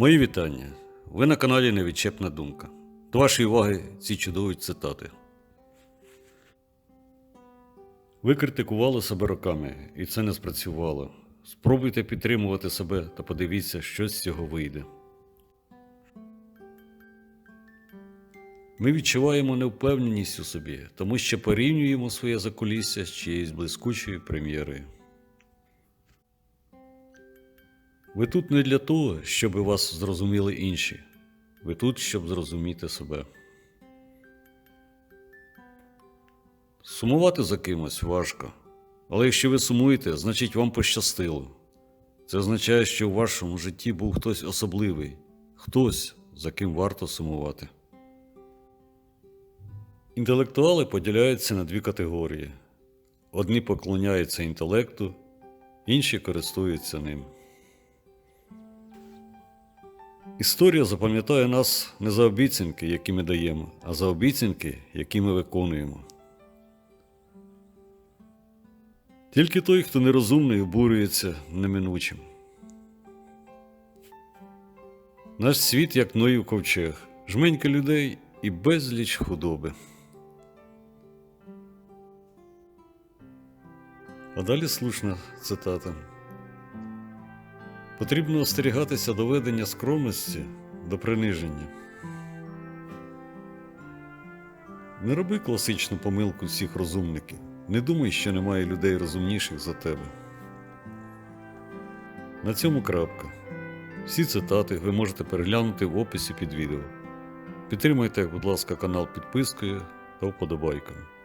Мої вітання. Ви на каналі Невідчепна думка. До вашої уваги ці чудові цитати. Ви критикували себе роками, і це не спрацювало. Спробуйте підтримувати себе та подивіться, що з цього вийде. Ми відчуваємо невпевненість у собі, тому що порівнюємо своє закулісся з чиєюсь блискучою прем'єрою. Ви тут не для того, щоб вас зрозуміли інші. Ви тут, щоб зрозуміти себе. Сумувати за кимось важко. Але якщо ви сумуєте, значить вам пощастило. Це означає, що в вашому житті був хтось особливий, хтось, за ким варто сумувати. Інтелектуали поділяються на дві категорії: одні поклоняються інтелекту, інші користуються ним. Історія запам'ятає нас не за обіцянки, які ми даємо, а за обіцянки, які ми виконуємо. Тільки той, хто нерозумний, обурюється неминучим. Наш світ, як Ноїв ковчег, жменька людей і безліч худоби. А далі слушна цитата. Потрібно остерігатися доведення скромності до приниження. Не роби класичну помилку всіх розумників. Не думай, що немає людей розумніших за тебе. На цьому крапка. Всі цитати ви можете переглянути в описі під відео. Підтримайте, будь ласка, канал підпискою та вподобайками.